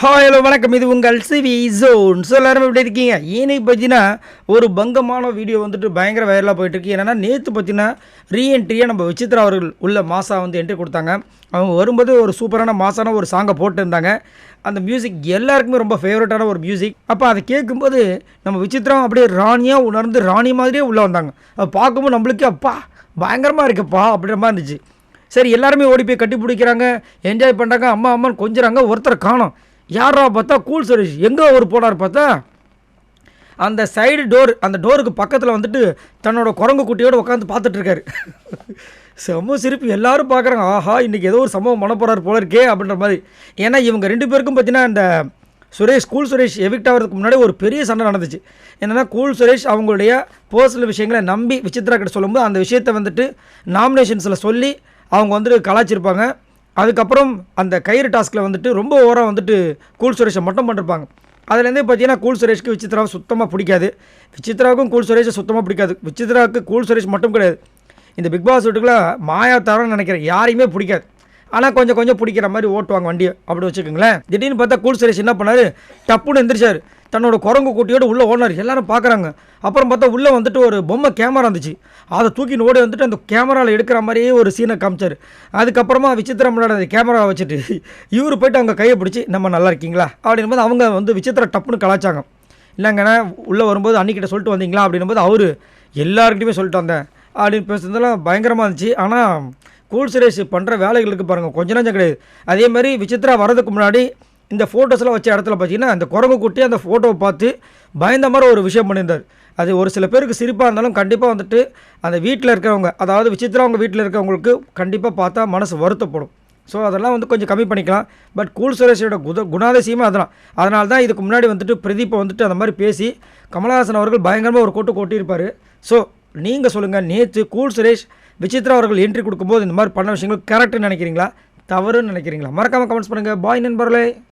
Hi hello வணக்கம். இது உங்கள் சிவி ஜோன் ஸோ எல்லாரும் எப்படி இருக்கீங்க? இன்னைக்கு பார்த்தீங்கன்னா ஒரு பங்கமான வீடியோ வந்துட்டு பயங்கர வைரலாக போயிட்டு இருக்கு என்னன்னா நேற்று பார்த்தீங்கன்னா ரீஎன்ட்ரியாக நம்ம விசித்ரா அவர்கள் உள்ள மாசா வந்து என்ட்ரி கொடுத்தாங்க. அவங்க வரும்போது ஒரு சூப்பரான மாசான ஒரு சாங்கை போட்டுருந்தாங்க. அந்த மியூசிக் எல்லாருக்குமே ரொம்ப ஃபேவரட்டான ஒரு மியூசிக் அப்போ அதை கேட்கும்போது நம்ம விசித்ரா அப்படியே ராணியாக உணர்ந்து ராணி மாதிரியே உள்ளே வந்தாங்க. அதை பார்க்கும்போது நம்மளுக்கு அப்பா பயங்கரமாக இருக்குப்பா அப்படின்ற மாதிரி இருந்துச்சு. சரி எல்லாருமே ஓடி போய் கட்டி பிடிக்கிறாங்க. என்ஜாய் பண்ணுறாங்க அம்மா அம்மான்னு கொஞ்சிறாங்க. ஒருத்தரை காணும். யாரா பார்த்தா கூல் சுரேஷ் எங்கே அவர் போனார் பார்த்தா? அந்த சைடு டோர் அந்த டோருக்கு பக்கத்தில் வந்துட்டு தன்னோட குரங்கு குட்டியோடு உட்காந்து பார்த்துட்ருக்காரு. செம்ம சிரிப்பு. எல்லாரும் பார்க்குறாங்க. ஆஹா இன்றைக்கி ஏதோ ஒரு சம்பவம் பண்ண போகிறார் போல இருக்கே அப்படின்ற மாதிரி. ஏன்னா இவங்க ரெண்டு பேருக்கும் பார்த்தீங்கன்னா அந்த சுரேஷ் கூல் சுரேஷ் எவிக்ட் ஆகிறதுக்கு முன்னாடி ஒரு பெரிய சண்டை நடந்துச்சு. என்னென்னா கூல் சுரேஷ் அவங்களுடைய பர்சனல் விஷயங்களை நம்பி விசித்ரா கிட்ட சொல்லும்போது அந்த விஷயத்தை வந்துட்டு நாமினேஷன்ஸில் சொல்லி அவங்க வந்துட்டு கலாச்சிருப்பாங்க அதுக்கப்புறம் அந்த கயிறு டாஸ்கில் வந்துட்டு ரொம்ப ஓரம் வந்துட்டு கூல் சுரேஷை மட்டும் பண்ணிருப்பாங்க. அதுலேருந்தே பார்த்தீங்கன்னா கூல் சுரேஷ்க்கு விசித்ராவை சுத்தமாக பிடிக்காது. விசித்ராவுக்கும் கூல் சுரேஷை சுத்தமாக பிடிக்காது. விசித்ராவுக்கு கூல் சுரேஷ் மட்டும் கிடையாது. இந்த பிக் பாஸ் வீட்டுக்குள்ள மாயா தரன்னு நினைக்கிறேன். யாரையுமே பிடிக்காது. ஆனால் கொஞ்சம் கொஞ்சம் பிடிக்கிற மாதிரி ஓட்டுவாங்க வண்டியை. அப்படி வச்சுக்கோங்களேன். திடீர்னு பார்த்தா கூல் சுரேஷ் என்ன பண்ணார்? டப்புன்னு எந்திரிச்சார். தன்னோட குரங்கு கூட்டியோடு உள்ளே ஓடினார். எல்லாரும் பார்க்குறாங்க அப்புறம் பார்த்தா உள்ளே வந்துட்டு ஒரு பொம்மை கேமரா இருந்துச்சு. அதை தூக்கி ஓடி வந்துட்டு அந்த கேமராவில் எடுக்கிற மாதிரியே ஒரு சீனை காமிச்சார். அதுக்கப்புறமா விசித்திரம் விளையாட அந்த கேமராவை வச்சுட்டு இவர் போயிட்டு அவங்க கையை பிடிச்சி நம்ம நல்லா இருக்கீங்களா? அப்படின்னும் போது அவங்க வந்து விசித்திரம் டப்புன்னு கலாச்சாங்க. இல்லைங்கண்ணா உள்ளே வரும்போது அன்னிக்கிட்ட சொல்லிட்டு வந்தீங்களா? அப்படின்னும் போது அவர் எல்லாருக்கிட்டையுமே சொல்லிட்டு வந்தேன். அப்படின்னு பேசுனதெல்லாம் பயங்கரமாக இருந்துச்சு. ஆனால் கூல் சுரேஷ் பண்ணுற வேலைகளுக்கு பாருங்கள் கொஞ்ச நஞ்சம் கிடையாது. அதே மாதிரி விசித்ரா வரதுக்கு முன்னாடி இந்த ஃபோட்டோஸ்லாம் வச்ச இடத்துல பார்த்தீங்கன்னா அந்த குரங்கு குட்டி அந்த ஃபோட்டோவை பார்த்து பயந்த மாதிரி ஒரு விஷயம் பண்ணியிருந்தார். அது ஒரு சில பேருக்கு சிரிப்பாக இருந்தாலும் கண்டிப்பாக வந்துட்டு அந்த வீட்டில் இருக்கிறவங்க அதாவது விசித்ரா அவங்க வீட்டில் இருக்கிறவங்களுக்கு கண்டிப்பாக பார்த்தா மனசு வருத்தப்படும். ஸோ அதெல்லாம் வந்து கொஞ்சம் கம்மி பண்ணிக்கலாம். பட் கூல் சுரேஷோட குத குணாதிசயமே அதெல்லாம் அதனால தான் இதுக்கு முன்னாடி வந்துட்டு பிரதீப்பை வந்துட்டு அந்த மாதிரி பேசி கமலஹாசன் அவர்கள் பயங்கரமாக ஒரு கூட்டு கொட்டியிருப்பார். ஸோ நீங்கள் சொல்லுங்கள் நேற்று கூல் சுரேஷ் விசித்ரா அவர்கள் என்ட்ரி கொடுக்கும்போது இந்த மாதிரி பண்ண விஷயங்கள் கரெக்டுன்னு நினைக்கிறீங்களா? தவறுன்னு நினைக்கிறீங்களா? மறக்காமல் கமெண்ட்ஸ் பண்ணுங்கள் பாய் நண்பர்களே.